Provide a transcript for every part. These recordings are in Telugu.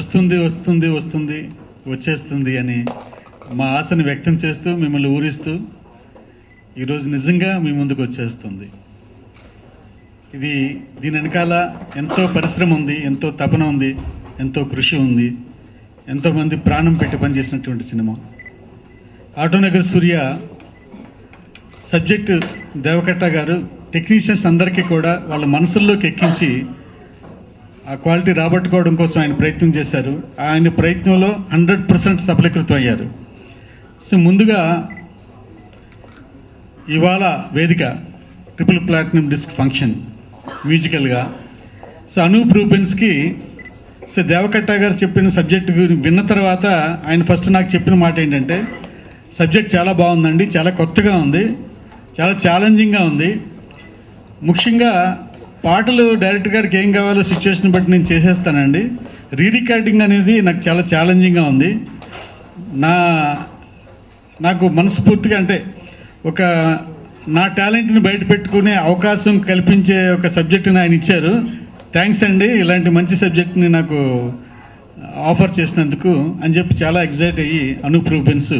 వస్తుంది వస్తుంది వస్తుంది వచ్చేస్తుంది అని మా ఆశను వ్యక్తం చేస్తూ మిమ్మల్ని ఊరిస్తూ ఈరోజు నిజంగా మీ ముందుకు వచ్చేస్తుంది. ఇది దీని వెనకాల ఎంతో పరిశ్రమ ఉంది ఎంతో తపన ఉంది ఎంతో కృషి ఉంది ఎంతోమంది ప్రాణం పెట్టి పనిచేసినటువంటి సినిమా. ఆటోనగర్ సూర్య సబ్జెక్టు దేవకట్ట గారు టెక్నీషియన్స్ అందరికీ కూడా వాళ్ళ మనసుల్లోకి ఎక్కించి ఆ క్వాలిటీ రాబట్టుకోవడం కోసం ఆయన ప్రయత్నం చేశారు. ఆయన ప్రయత్నంలో హండ్రెడ్ పర్సెంట్ సఫలీకృతం అయ్యారు. సో ముందుగా ఇవాళ వేదిక ట్రిపుల్ ప్లాటినం డిస్క్ ఫంక్షన్ మ్యూజికల్గా. సో అనూప్ రూపెన్స్కి సో దేవకట్ట గారు చెప్పిన సబ్జెక్ట్ విన్న తర్వాత ఆయన ఫస్ట్ నాకు చెప్పిన మాట ఏంటంటే సబ్జెక్ట్ చాలా బాగుందండి చాలా కొత్తగా ఉంది చాలా ఛాలెంజింగ్గా ఉంది. ముఖ్యంగా పాటలు డైరెక్టర్ గారికి ఏం కావాలో సిచ్యువేషన్ బట్టి నేను చేసేస్తానండి. రీ రికార్డింగ్ అనేది నాకు చాలా ఛాలెంజింగ్గా ఉంది. నా నాకు మనస్ఫూర్తిగా అంటే ఒక నా టాలెంట్ని బయట పెట్టుకునే అవకాశం కల్పించే ఒక సబ్జెక్ట్ని ఆయన ఇచ్చారు. థ్యాంక్స్ అండి. ఇలాంటి మంచి సబ్జెక్ట్ని నాకు ఆఫర్ చేసినందుకు అని చెప్పి చాలా ఎగ్జైట్ అయ్యి అనూప్ రూపెన్స్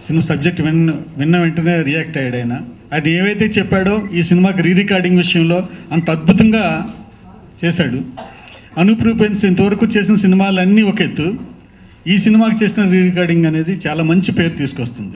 సినిమా సబ్జెక్ట్ విన్న విన్న వెంటనే రియాక్ట్ అయ్యాడు ఆయన. ఆయన ఏవైతే చెప్పాడో ఈ సినిమాకి రీ రికార్డింగ్ విషయంలో అంత అద్భుతంగా చేశాడు. అనూప్ రూపెన్స్ ఇంతవరకు చేసిన సినిమాలన్నీ ఒక ఎత్తు. ఈ సినిమాకి చేసిన రీ రికార్డింగ్ అనేది చాలా మంచి పేరు తీసుకొస్తుంది.